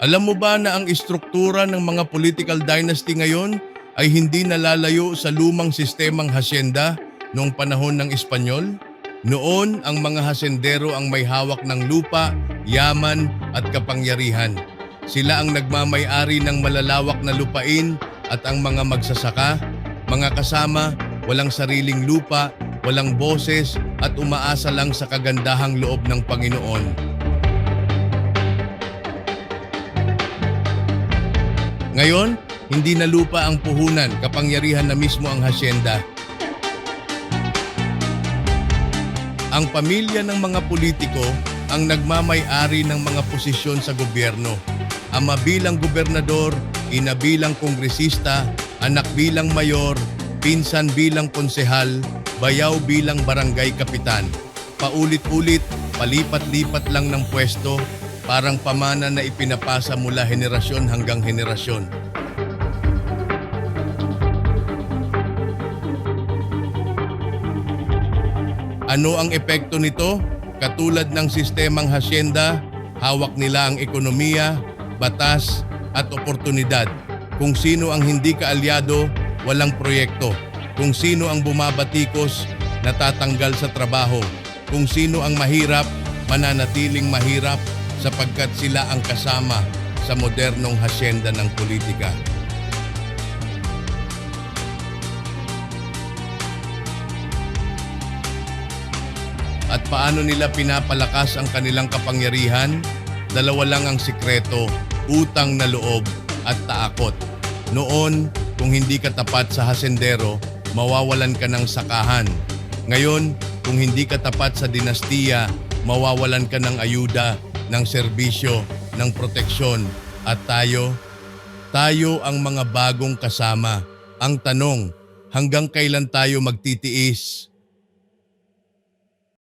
Alam mo ba na ang istruktura ng mga political dynasty ngayon ay hindi nalalayo sa lumang sistemang hasyenda noong panahon ng Espanyol? Noon, ang mga hasendero ang may hawak ng lupa, yaman at kapangyarihan. Sila ang nagmamay-ari ng malalawak na lupain at ang mga magsasaka, mga kasama, walang sariling lupa, walang boses at umaasa lang sa kagandahang loob ng Panginoon. Ngayon, hindi na lupa ang puhunan, kapangyarihan na mismo ang hasyenda. Ang pamilya ng mga politiko ang nagmamay-ari ng mga posisyon sa gobyerno. Ama bilang gobernador, ina bilang kongresista, anak bilang mayor, pinsan bilang konsehal, bayaw bilang barangay kapitan. Paulit-ulit, palipat-lipat lang ng pwesto, parang pamana na ipinapasa mula henerasyon hanggang henerasyon. Ano ang epekto nito? Katulad ng sistemang hasyenda, hawak nila ang ekonomiya, batas at oportunidad. Kung sino ang hindi kaalyado, walang proyekto. Kung sino ang bumabatikos, natatanggal sa trabaho. Kung sino ang mahirap, mananatiling mahirap sapagkat sila ang kasama sa modernong hasyenda ng politika. At paano nila pinapalakas ang kanilang kapangyarihan? Dalawa lang ang sikreto, utang na loob at taakot. Noon, kung hindi ka tapat sa hasendero, mawawalan ka ng sakahan. Ngayon, kung hindi ka tapat sa dinastiya, mawawalan ka ng ayuda, ng serbisyo, ng proteksyon. At tayo, tayo ang mga bagong kasama. Ang tanong, hanggang kailan tayo magtitiis?